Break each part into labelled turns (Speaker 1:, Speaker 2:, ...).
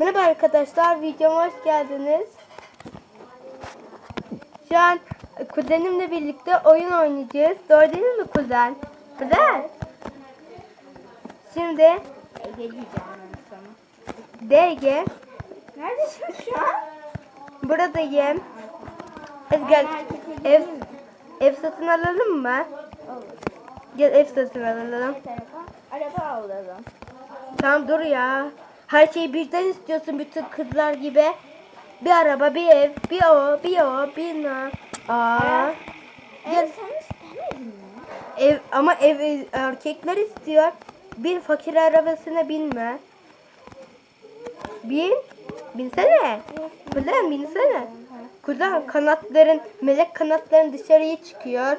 Speaker 1: Merhaba arkadaşlar, videoma hoş geldiniz. Şu an kuzenimle birlikte oyun oynayacağız. Doğru değil mi kuzen? Kuzen. Şimdi
Speaker 2: Ege diyeceğim.
Speaker 1: DG,
Speaker 2: Neredesin şu an?
Speaker 1: buradayım. Hadi gel, ev, ev satın alalım mı?
Speaker 2: Olur.
Speaker 1: Gel ev satın alalım.
Speaker 2: Araba alalım.
Speaker 1: Tamam dur ya. Her şeyi birden istiyorsun bütün kızlar gibi. Bir araba, bir ev, bir o, bir o, bir na. Aa. Gel.
Speaker 2: Ev sen istemedin mi?
Speaker 1: Ev ama ev erkekler istiyor. Bir fakir arabasına binme. Bin. Binsene. Kuzen binsene. Kuzen kanatların, melek kanatların dışarıya çıkıyor.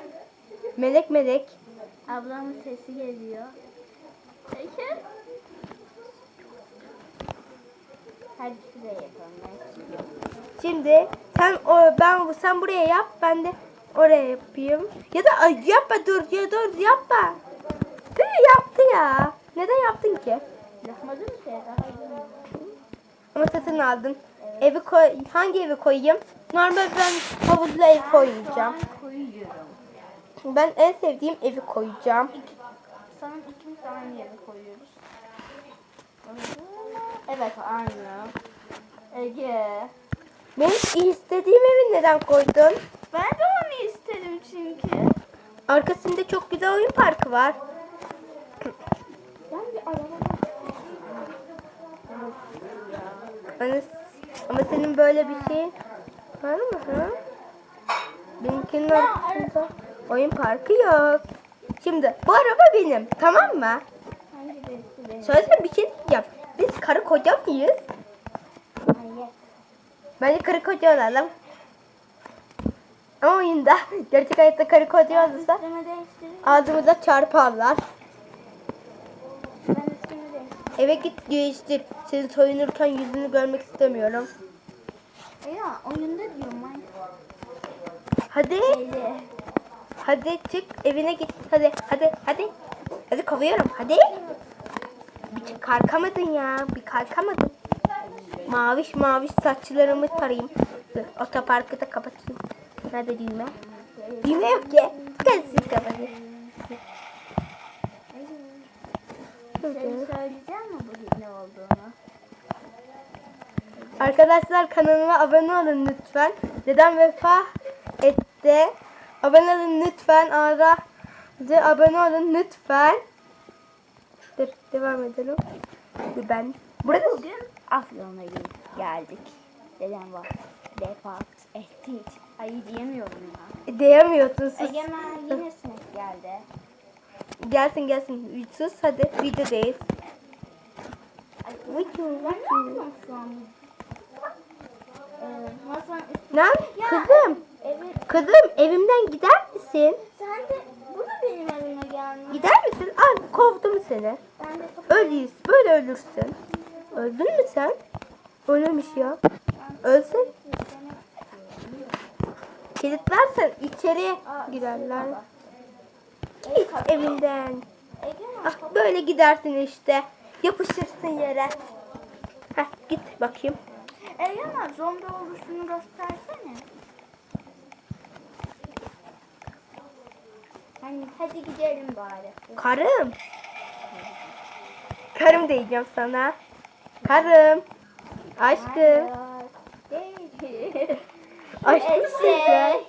Speaker 1: Melek melek.
Speaker 2: Ablamın sesi geliyor. Peki. Hadi şuraya yapalım. ben.
Speaker 1: Şimdi sen o ben sen buraya yap ben de oraya yapayım. Ya da ay, yapma dur ya dur yapma. Tüh, yaptı ya. Neden yaptın ki?
Speaker 2: Yapmadın mı şey.
Speaker 1: Ama satın aldın. Evi koy hangi evi koyayım? Normal ben havuzlu ev koyacağım.
Speaker 2: Ben
Speaker 1: en sevdiğim evi koyacağım.
Speaker 2: İki, sanırım ikimiz aynı yere koyuyoruz. Evet aynı. Ege.
Speaker 1: Benim istediğim evi neden koydun?
Speaker 2: Ben de onu istedim çünkü.
Speaker 1: Arkasında çok güzel oyun parkı var.
Speaker 2: Ben bir araba
Speaker 1: ama senin böyle bir şeyin var mı? Ha? Benimkinin arkasında oyun parkı yok. Şimdi bu araba benim tamam mı? Söylesene bir şey diyeceğim. Biz karı koca mıyız?
Speaker 2: Hayır.
Speaker 1: Bence karı koca olalım. Ama oyunda gerçek hayatta karı koca olursa ağzımıza çarparlar. Eve git değiştir. Seni soyunurken yüzünü görmek istemiyorum.
Speaker 2: Ya oyunda diyorum ben.
Speaker 1: Hadi. Hadi çık evine git. Hadi hadi hadi. Hadi kovuyorum hadi. Bir kalkamadın ya. Bir kalkamadın. Maviş maviş saçlarımı tarayayım. Dur otoparkı da kapatayım. Nerede düğme? Düğme yok ki. Gelsin kapatayım.
Speaker 2: Bugün ne olduğunu?
Speaker 1: Arkadaşlar kanalıma abone olun lütfen. Dedem vefat etti. Abone olun lütfen. Ara abone olun lütfen. Devam edelim. Ben. Burada
Speaker 2: Bugün Afyon'a gel- geldik. Dedem var. Vefat etti. Ay diyemiyorum ya.
Speaker 1: diyemiyorsun sus.
Speaker 2: Egemen yine sınıf geldi.
Speaker 1: Gelsin gelsin. Sus hadi videodayız.
Speaker 2: Ay,
Speaker 1: Video
Speaker 2: ne? Ee,
Speaker 1: Lan
Speaker 2: Ya,
Speaker 1: kızım.
Speaker 2: Evet.
Speaker 1: Kızım evimden gider misin?
Speaker 2: Sen de bu da benim evime gelmiş.
Speaker 1: Gider misin? Al kovdum seni. Ölüyüz. Böyle ölürsün. Öldün mü sen? Ölmemiş ya. Ölsün. Kilitlersen içeri girerler. Git evinden. Ah böyle gidersin işte. Yapışırsın yere. Heh git bakayım.
Speaker 2: Egemen zombi oluşunu göstersene. Hani hadi gidelim bari.
Speaker 1: Karım. Karım diyeceğim sana. Karım. Aşkım. Aşkım sen.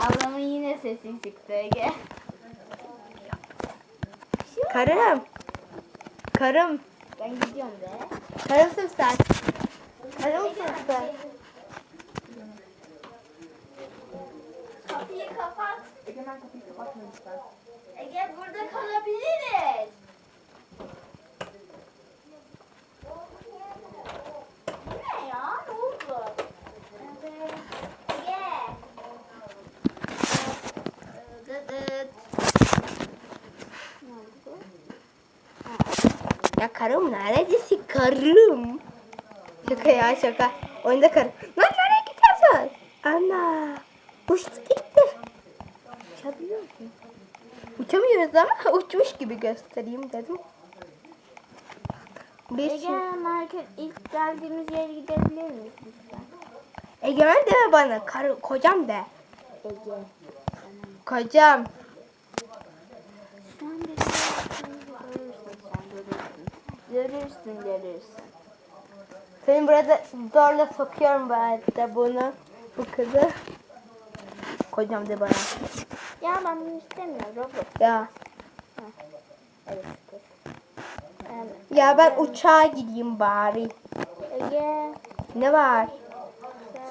Speaker 2: Ablamın yine sesi çıktı Ege.
Speaker 1: Karım. Karım.
Speaker 2: Ben gidiyorum be.
Speaker 1: Karımsın sen. Karımsın sen.
Speaker 2: Kapıyı kapat. Ege burada kalabiliriz. Bu ne ya? Ne oldu? Ege. Dıdıt. Ne oldu?
Speaker 1: Ya karım neredesin karım? Şaka ya şaka. Oyunda karım. Lan nereye gidiyorsun? Ana. Uçtu gitti. Uçabiliyor musun? Uçamıyoruz ama uçmuş gibi göstereyim dedim. Bir
Speaker 2: Ege
Speaker 1: şey.
Speaker 2: market ilk geldiğimiz yere gidebilir miyiz lütfen?
Speaker 1: Egemen deme bana. Karı, kocam de.
Speaker 2: Ege.
Speaker 1: Kocam.
Speaker 2: Sen de görürsün sen görürsün. Görürsün.
Speaker 1: Seni burada zorla sokuyorum bu arada bunu. Bu kızı. Kocam de bana.
Speaker 2: Ya ben bunu istemiyorum Roblox.
Speaker 1: Ya.
Speaker 2: Evet. dur. Em,
Speaker 1: Ya ben uçağa gideyim bari.
Speaker 2: Ege.
Speaker 1: Ne var?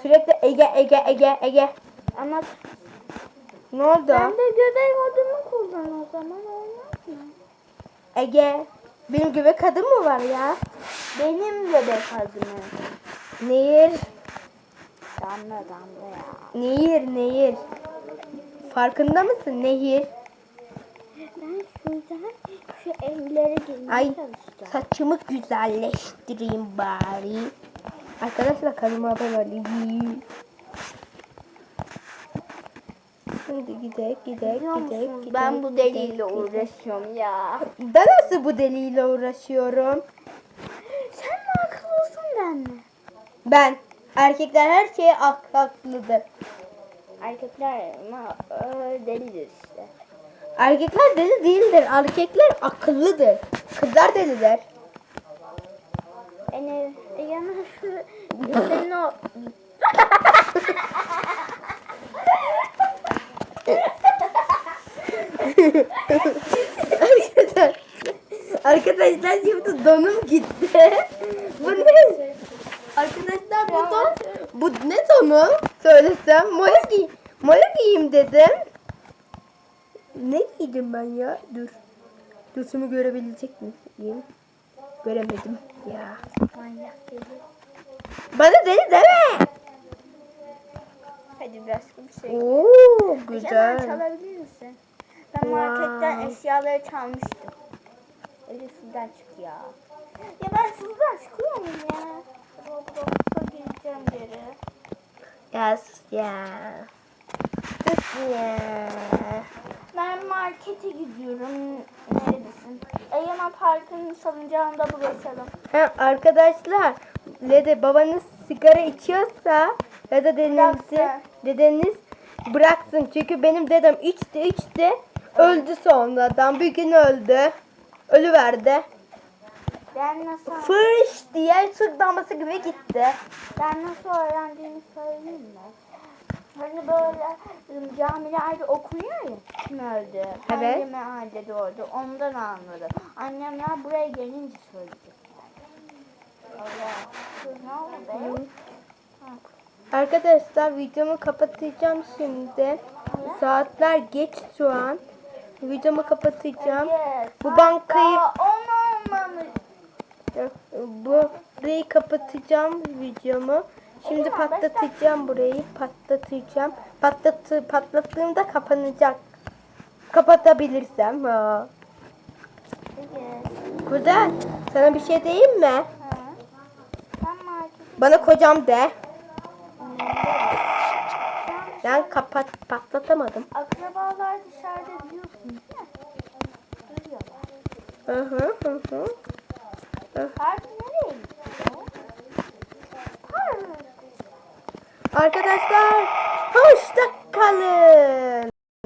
Speaker 1: Sürekli Ege Ege Ege Ege.
Speaker 2: Ama
Speaker 1: Ne oldu?
Speaker 2: sen de göbek adımı kullan o zaman olmaz mı?
Speaker 1: Ege. Benim göbek adım mı var ya?
Speaker 2: Benim göbek adımı.
Speaker 1: Nehir.
Speaker 2: Damla damla ya.
Speaker 1: Nehir Nehir. Farkında mısın Nehir?
Speaker 2: Ben şuradan şu evlere girmeye
Speaker 1: Ay
Speaker 2: çalışacağım.
Speaker 1: saçımı güzelleştireyim bari. Arkadaşlar kanalıma abone olayım.
Speaker 2: Biliyor
Speaker 1: gidelim
Speaker 2: musunuz?
Speaker 1: gidelim.
Speaker 2: Ben bu deliyle uğraşıyorum ya.
Speaker 1: Ben nasıl bu deliyle uğraşıyorum?
Speaker 2: Sen mi akıllısın ben mi?
Speaker 1: Ben. Erkekler her şeye ak-.
Speaker 2: Erkekler ama delidir işte.
Speaker 1: Erkekler deli değildir. Erkekler akıllıdır. Kızlar delidir.
Speaker 2: Yani yana şu senin o
Speaker 1: Arkadaşlar, arkadaşlar şimdi donum gitti. Bu ne? Arkadaşlar bu don, bu ne donu? Söylesem moya giy, moya giyeyim dedim. Ne giydim ben ya? Dur. Götümü görebilecek miyim? Göremedim ya. Bana deli deme.
Speaker 2: Hadi başka bir şey.
Speaker 1: Oo güzel.
Speaker 2: çalabilir misin? Ben
Speaker 1: Wow.
Speaker 2: marketten eşyaları çalmıştım. Öyle şuradan çık ya. Ya ben şuradan çıkıyor muyum ya? Roblox'a gireceğim geri.
Speaker 1: Sus ya. Sus ya.
Speaker 2: Ben markete gidiyorum. Neredesin? Egemen Parkı'nın salıncağında buluşalım.
Speaker 1: Ha, arkadaşlar dede babanız sigara içiyorsa ya da dedeniz, dedeniz bıraksın. Çünkü benim dedem içti içti öldü sonradan. Bir gün öldü. Ölüverdi.
Speaker 2: Ben nasıl
Speaker 1: Fırış diye su damlası gibi gitti.
Speaker 2: ben nasıl öğrendiğimi söyleyeyim mi? Hani böyle ım, camilerde okunuyor ya kim öldü,
Speaker 1: Evet.
Speaker 2: mahallede doğdu ondan anladım. Annemler buraya gelince söyleyecekler. Allah. Kız ne oldu be?
Speaker 1: Arkadaşlar videomu kapatacağım şimdi. Saatler geç şu an. Videomu kapatacağım. Bu bankayı. Bu burayı kapatacağım videomu. Şimdi patlatacağım burayı. Patlatacağım. Patlat patlattığımda kapanacak. Kapatabilirsem. Ha. Güzel. Sana bir şey diyeyim mi? Bana kocam de. Ben kapat patlatamadım.
Speaker 2: akrabalar dışarıda biliyorsun değil mi? Duyuyorlar.
Speaker 1: Hı hı hı hı.
Speaker 2: Park nereye gidiyor? Park.
Speaker 1: Arkadaşlar hoşça kalın.